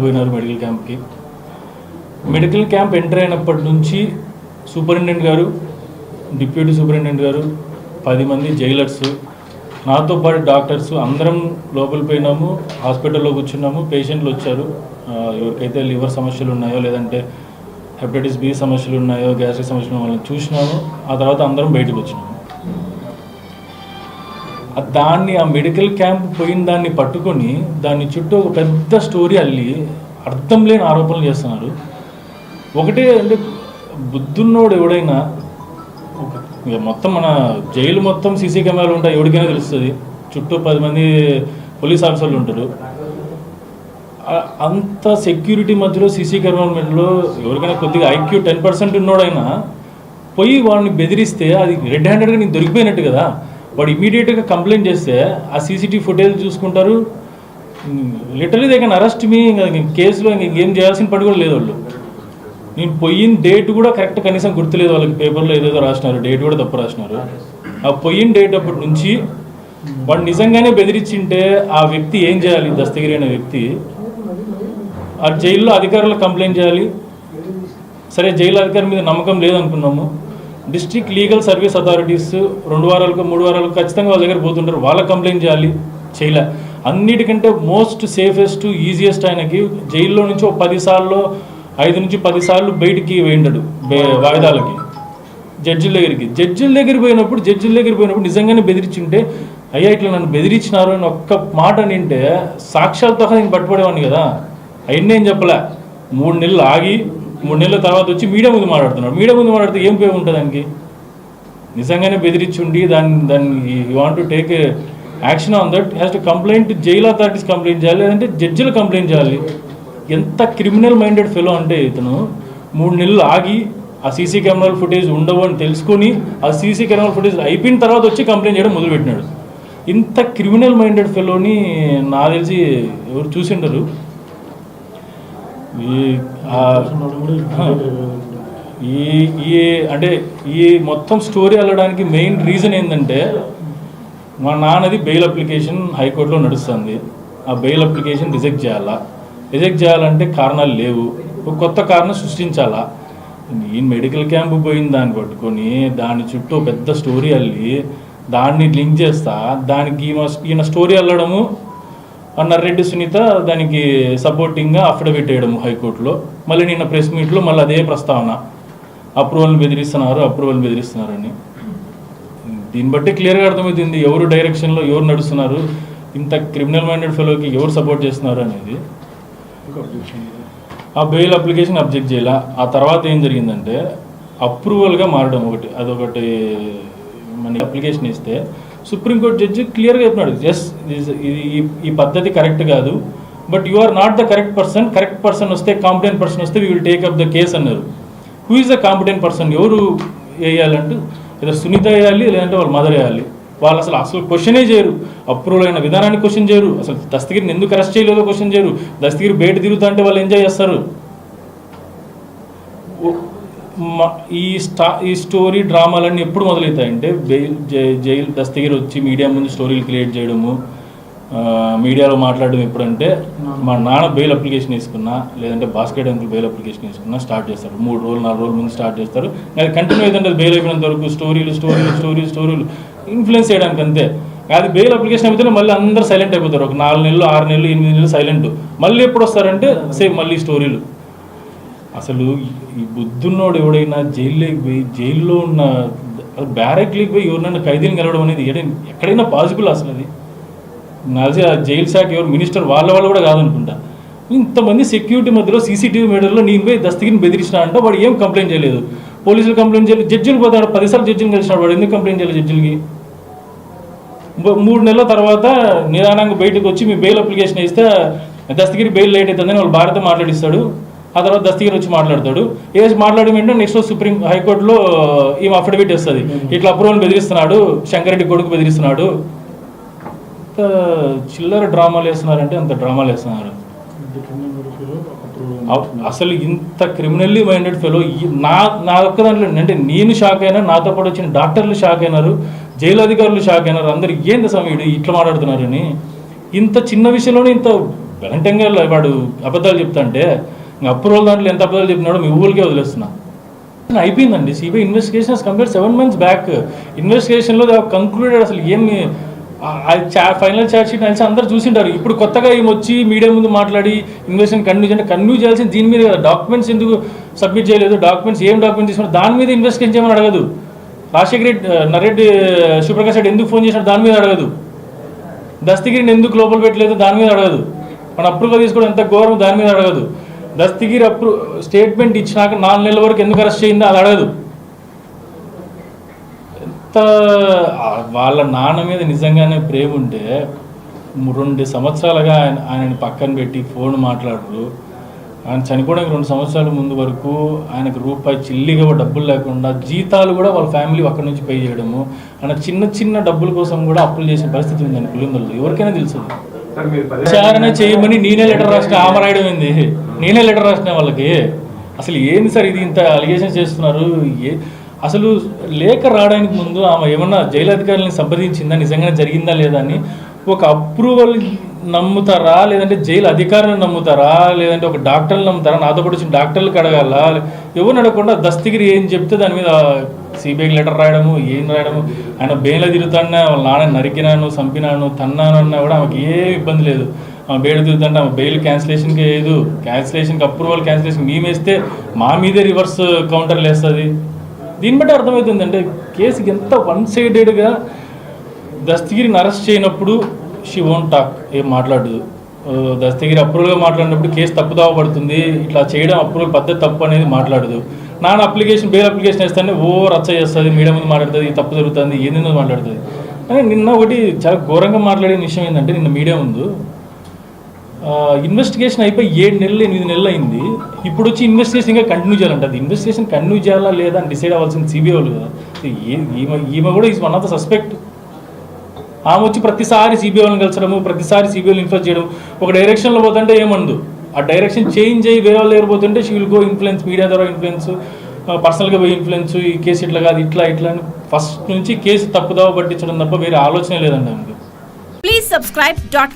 పోయినారు మెడికల్ క్యాంప్కి. Medical camp enter అయినప్పటి నుంచి సూపరింటెండెంట్ గారు డిప్యూటీ సూపరింటెండెంట్ గారు పది మంది జైలర్స్ నాతో పాటు డాక్టర్స్ అందరం లోపలికి పోయినాము హాస్పిటల్లో కూర్చున్నాము పేషెంట్లు వచ్చారు. ఎవరికైతే లివర్ సమస్యలు ఉన్నాయో లేదంటే హెపటైటిస్ బి సమస్యలు ఉన్నాయో గ్యాస్ట్రిక్ సమస్యలు ఉన్నాయో చూసినాము. ఆ తర్వాత అందరం బయటకు వచ్చినాము. దాన్ని ఆ మెడికల్ క్యాంప్ పోయిన దాన్ని పట్టుకొని దాని చుట్టూ ఒక పెద్ద స్టోరీ అల్లి అర్థం లేని ఆరోపణలు చేస్తున్నారు. ఒకటే అంటే బుద్ధున్నోడు ఎవడైనా ఇక మొత్తం మన జైలు మొత్తం సీసీ కెమెరాలు ఉంటాయి ఎవరికైనా తెలుస్తుంది. చుట్టూ పది మంది పోలీస్ ఆఫీసర్లు ఉంటారు. అంత సెక్యూరిటీ మధ్యలో సీసీ కెమెరామెంట్లో ఎవరికైనా కొద్దిగా ఐక్యూ టెన్ పర్సెంట్ ఉన్నోడైనా పోయి వాడిని బెదిరిస్తే అది రెడ్ హ్యాండెడ్గా నేను దొరికిపోయినట్టు కదా. వాడు ఇమీడియట్గా కంప్లైంట్ చేస్తే ఆ సీసీటీవీ ఫుటేజ్ చూసుకుంటారు. లిటరలీ దగ్గర అరెస్ట్ మీ ఇంకా కేసులో ఇంకేం చేయాల్సిన పని కూడా లేదు వాళ్ళు. నేను పోయిన డేట్ కూడా కరెక్ట్ కనీసం గుర్తులేదు వాళ్ళకి పేపర్లో ఏదేదో రాసినారు డేట్ కూడా తప్పు రాసినారు. ఆ పోయిన డేట్ అప్పటి నుంచి వాడు నిజంగానే బెదిరించింటే ఆ వ్యక్తి ఏం చేయాలి? దస్తగిరి అనే వ్యక్తి. ఆ జైల్లో అధికారులకు కంప్లైంట్ చేయాలి. సరే జైలు అధికారి మీద నమ్మకం లేదనుకున్నాము. డిస్ట్రిక్ట్ లీగల్ సర్వీస్ అథారిటీస్ రెండు వారాలకు మూడు వారాలకు ఖచ్చితంగా వాళ్ళ దగ్గర పోతుంటారు. వాళ్ళకి కంప్లైంట్ చేయాలి. చేయలే. అన్నిటికంటే మోస్ట్ సేఫెస్ట్ ఈజియెస్ట్ ఆయనకి జైల్లో నుంచి ఒక పదిసార్లు ఐదు నుంచి పదిసార్లు బయటికి వేయండడు. వాయిదాలకి. జడ్జిల దగ్గరికి. జడ్జిల దగ్గర పోయినప్పుడు జడ్జిల దగ్గర పోయినప్పుడు నిజంగానే బెదిరించుంటే అయ్యా ఇట్లా నన్ను బెదిరించినారు అని ఒక్క మాట అంటే సాక్ష్యాలతో నేను పట్టుబడేవాడిని కదా. అవన్నీ ఏం చెప్పలే. మూడు నెలలు ఆగి మూడు నెలల తర్వాత వచ్చి మీడియా ముందు మాట్లాడుతున్నాడు మీడియా ముందు మాట్లాడితే ఏం ఉపయోగం ఉంటుంది దానికి? నిజంగానే బెదిరించుండి దాన్ని దాన్ని you want to take action on that has to complaint jail authorities complaint చేయాలి లేదంటే జడ్జిలు కంప్లైంట్ చేయాలి. ఎంత క్రిమినల్ మైండెడ్ ఫెలో అంటే ఇతను మూడు నెలలు ఆగి ఆ సీసీ కెమెరాల ఫుటేజ్ ఉండవు అని తెలుసుకొని ఆ సీసీ కెమెరాల ఫుటేజ్ అయిపోయిన తర్వాత వచ్చి కంప్లైంట్ చేయడం మొదలుపెట్టినాడు. ఇంత క్రిమినల్ మైండెడ్ ఫెలోని నా తెలిసి ఎవరు చూసిండరు. ఈ ఈ ఈ అంటే ఈ మొత్తం స్టోరీ వెళ్ళడానికి మెయిన్ రీజన్ ఏంటంటే మా నాన్నది బెయిల్ అప్లికేషన్ హైకోర్టులో నడుస్తుంది. ఆ బెయిల్ అప్లికేషన్ రిజెక్ట్ చేయాలా? రిజెక్ట్ చేయాలంటే కారణాలు లేవు. ఒక కొత్త కారణం సృష్టించాలా? నేను మెడికల్ క్యాంప్ పోయిన దాన్ని పట్టుకొని దాని చుట్టూ పెద్ద స్టోరీ అల్లి దాన్ని లింక్ చేస్తా దానికి ఈయన స్టోరీ అల్లడము నర్రెడ్డి సునీత దానికి సపోర్టింగ్గా అఫిడవిట్ వేయడం హైకోర్టులో. మళ్ళీ నిన్న ప్రెస్ మీట్లో మళ్ళీ అదే ప్రస్తావన. అప్రూవల్ బెదిరిస్తున్నారు అప్రూవల్ బెదిరిస్తున్నారని. దీన్ని బట్టి క్లియర్గా అర్థమవుతుంది ఎవరు డైరెక్షన్లో ఎవరు నడుస్తున్నారు ఇంత క్రిమినల్ మైండెడ్ ఫెలోకి ఎవరు సపోర్ట్ చేస్తున్నారు అనేది. ఆ బెయిల్ అప్లికేషన్ అబ్జెక్ట్ చేయాల. ఆ తర్వాత ఏం జరిగిందంటే అప్రూవల్గా మారడం ఒకటి అదొకటి మన అప్లికేషన్ ఇస్తే సుప్రీంకోర్టు జడ్జి క్లియర్గా చెప్పినాడు ఎస్ ఇది ఈ- పద్ధతి కరెక్ట్ కాదు but you are not the correct person correct person వస్తే కాంపిటెంట్ పర్సన్ వస్తే we will take up the case అన్నారు. Who is the competent person ఎవరు వేయాలంటూ ఏదో సునీత వేయాలి లేదంటే వాళ్ళ మదర్ వేయాలి. వాళ్ళు అసలు అసలు క్వశ్చనే చేయరు. అప్రూవల్ అయిన విధానాన్ని క్వశ్చన్ చేయరు. అసలు దస్తగిరిని ఎందుకు అరెస్ట్ చేయలేదో క్వశ్చన్ చేయరు. దస్తగిరి బయట తిరుగుతా అంటే వాళ్ళు ఎంజాయ్ చేస్తారు. ఈ స్టా ఈ స్టోరీ డ్రామాలన్నీ ఎప్పుడు మొదలవుతాయంటే బెయిల్ జై- జైలు దస్తగిరి వచ్చి మీడియా ముందు స్టోరీలు క్రియేట్ చేయడము మీడియాలో మాట్లాడడం ఎప్పుడంటే మా నాన్న బెయిల్ అప్లికేషన్ వేసుకున్నా లేదంటే బాస్కెట్ అంకుల్ బెయిల్ అప్లికేషన్ వేసుకున్నా స్టార్ట్ చేస్తారు. మూడు రోజులు నాలుగు రోజుల ముందు స్టార్ట్ చేస్తారు. అది కంటిన్యూ అవుతుంటే బెయిల్ అయిపోయినంత వరకు స్టోరీలు స్టోరీలు స్టోరీలు స్టోరీలు ఇన్ఫ్లుయెన్స్ చేయడానికి అంతే. అది బెయిల్ అప్లికేషన్ అయిపోతే మళ్ళీ అందరూ సైలెంట్ అయిపోతారు. ఒక నాలుగు నెలలు ఆరు నెలలు ఎనిమిది నెలలు సైలెంట్. మళ్ళీ ఎప్పుడు వస్తారంటే సేమ్ మళ్ళీ స్టోరీలు. అసలు ఈ- బుద్ధున్నోడు ఎవడైనా జైల్లోకి పోయి జైల్లో ఉన్న బ్యారెక్లోకి పోయి ఎవరినైనా ఖైదీని కలవడం అనేది ఎక్కడైనా పాసిబుల్ అసలు అది? నాకు ఆ జైలు శాఖ ఎవరు? మినిస్టర్ వాళ్ళ వాళ్ళు కూడా కాదనుకుంటా. ఇంతమంది సెక్యూరిటీ మధ్యలో సీసీటీవీ మీడియాలో నేను పోయి దస్తగిరిని బెదిరించిన అంటే వాడు ఏం కంప్లైంట్ చేయలేదు. పోలీసులు కంప్లైంట్ చేయలేదు. జడ్జిలు పోతాడు పదిసార్లు జడ్జిని కలిసినాడు వాడు. ఎందుకు కంప్లైంట్ చేయలేదు జడ్జిలకి? మూడు నెలల తర్వాత నిదానంగా బయటకు వచ్చి మీ బెయిల్ అప్లికేషన్ ఇస్తే దస్తగిరి బెయిల్ లేట్ అవుతుందని వాళ్ళు భారత మాట్లాడిస్తాడు. ఆ తర్వాత దస్తగిరి వచ్చి మాట్లాడతాడు. వేసి మాట్లాడడం ఏంటంటే నెక్స్ట్ సుప్రీం హైకోర్టులో ఈమె అఫిడవిట్ ఇస్తుంది. ఇట్లా అప్రూవల్ బెదిరిస్తున్నాడు శంకరెడ్డి కొడుకు బెదిరిస్తున్నాడు. చిల్లర డ్రామాలు వేస్తున్నారంటే అంత డ్రామాలు వేస్తున్నారు. అసలు ఇంత క్రిమినల్లీ మైండెడ్ ఫెలో నా నా ఒక్క దాంట్లో అంటే నేను షాక్ అయినా నాతో పాటు వచ్చిన డాక్టర్లు షాక్ అయినారు జైలు అధికారులు షాక్ అయినారు అందరు ఏంది స్వామి వీడు ఇట్లా మాట్లాడుతున్నారని. ఇంత చిన్న విషయంలోనే ఇంత వెలంటంగా వాడు అబద్ధాలు చెప్తా అంటే అప్రూవల్ దాంట్లో ఎంత అబద్ధాలు చెప్పినాడో మీ ఊళ్ళకే వదిలేస్తున్నా. అయిపోయిందండి. CBI investigation compare seven months back ఇన్వెస్టిగేషన్లో కంక్లూడెడ్ అసలు ఏమి ఫైనల్ ఛార్జ్ షీట్ అనేసి అందరు చూసింటారు. ఇప్పుడు కొత్తగా ఏమి వచ్చి మీడియా ముందు మాట్లాడి ఇన్వెస్టిగేషన్ కన్యూ చేయండి. కన్యూ చేయాల్సిన దీని మీద డాక్యుమెంట్స్ ఎందుకు సబ్మిట్ చేయలేదు? డాక్యుమెంట్స్ ఏం డాక్యుమెంట్స్ తీసుకున్నారు? దాని మీద ఇన్వెస్టిగేషన్ చేయమని అడగదు. రాజశేఖర రెడ్డి నరెడ్డి శివప్రకాష్ రెడ్డి ఎందుకు ఫోన్ చేసినాడు దాని మీద అడగదు. దస్తగిరిని ఎందుకు లోపల పెట్టలేదు? దాని మీద అడగదు. మన అప్రూవల్ తీసుకోవడం ఎంత ఘోరం దాని మీద అడగదు. దస్తగిరి అప్రూ స్టేట్మెంట్ ఇచ్చినాక నాలుగు నెలల వరకు ఎందుకు అరెస్ట్ చేయిందో అది అడగదు. ఎంత వాళ్ళ నాన్న మీద నిజంగానే ప్రేమ ఉంటే రెండు సంవత్సరాలుగా ఆయన ఆయనని పక్కన పెట్టి ఫోన్ మాట్లాడరు ఆయన చనిపోవడానికి రెండు సంవత్సరాల ముందు వరకు ఆయనకు రూపాయి చిల్లిగా డబ్బులు లేకుండా జీతాలు కూడా వాళ్ళ ఫ్యామిలీ అక్కడి నుంచి పే చేయడము ఆయన చిన్న చిన్న డబ్బుల కోసం కూడా అప్పులు చేసే పరిస్థితి ఉందండి పిల్లలు ఎవరికైనా తెలుసు విచారణ చేయమని నేనే లెటర్ రాసిన ఆమె రాయడం ఏంది? నేనే లెటర్ రాసిన వాళ్ళకి. అసలు ఏంది సార్ ఇది ఇంత అలిగేషన్ చేస్తున్నారు? ఏ అసలు లేఖ రావడానికి ముందు ఆమె ఏమన్నా జైలు అధికారులను సంప్రదించిందా? నిజంగానే జరిగిందా లేదా అని ఒక అప్రూవల్ నమ్ముతారా? లేదంటే జైలు అధికారులను నమ్ముతారా? లేదంటే ఒక డాక్టర్ని నమ్ముతారా? నాతో పాటు వచ్చిన డాక్టర్లకు అడగాల? ఎవరు అడగకుండా దస్తగిరి ఏం చెప్తే దాని మీద సిబిఐకి లెటర్ రాయడము ఏం రాయడము ఆయన బెయిన్లో తిరుగుతాన్నా వాళ్ళ నాన్న నరికినాను చంపినాను తన్నాను అన్నా కూడా ఆమెకి ఏ ఇబ్బంది లేదు. ఆమె బెయిల్ తిరుగుతుంటే ఆమె బెయిల్ క్యాన్సిలేషన్కి లేదు క్యాన్సిలేషన్కి అప్రూవల్ క్యాన్సిలేషన్ మేమేస్తే మా మీదే రివర్స్ కౌంటర్లు వేస్తుంది దీన్ని బట్టి అర్థమవుతుంది అంటే కేసుకి ఎంత వన్ సైడెడ్గా దస్తగిరిని అరెస్ట్ చేయనప్పుడు షీ ఓన్ టాక్ ఏం మాట్లాడదు. దస్తగిరి అప్రూవల్గా మాట్లాడినప్పుడు కేసు తప్పుదావ పడుతుంది ఇట్లా చేయడం అప్రూవల్ పద్ధతి తప్పు అనేది మాట్లాడదు. నాన్న అప్లికేషన్ బెయిల్ అప్లికేషన్ వేస్తానే ఓ రచ్చ చేస్తుంది మీడియా ముందు మాట్లాడుతుంది తప్పు జరుగుతుంది ఏందో మాట్లాడుతుంది. కానీ నిన్న ఒకటి చాలా ఘోరంగా మాట్లాడిన విషయం ఏంటంటే నిన్న మీడియా ముందు ఇన్వెస్టిగేషన్ అయిపోయి ఏడు నెలలు ఎనిమిది నెలలు అయింది. ఇప్పుడు వచ్చి ఇన్వెస్టిగేషన్ ఇంకా కంటిన్యూ చేయాలంట. అది ఇన్వెస్టిగేషన్ కంటిన్యూ చేయాలా లేదా అని డిసైడ్ అవ్వాల్సింది సిబిఐ వాళ్ళు కదా. ఈమె ఈమె కూడా is one of the suspect ఆమె వచ్చి ప్రతిసారి సిబిఐ వాళ్ళని కలిసడము ప్రతిసారి సిబిఐ ఇన్ఫ్లుయెన్స్ చేయడం. ఒక డైరెక్షన్లో పోతుంటే ఏమందు ఆ డైరెక్షన్ చేంజ్ అయ్యి వేరే వాళ్ళు లేకపోతుంటే she will go influence media ద్వారా ఇన్ఫ్లుయెన్స్ పర్సనల్గా పోయి ఇన్ఫ్లుయెన్స్ ఈ కేసు ఇట్లా కాదు ఇట్లా ఇట్లా అని ఫస్ట్ నుంచి కేసు తప్పుదావ పట్టించడం తప్ప వేరే ఆలోచన లేదండి ప్లీజ్ Please subscribe dot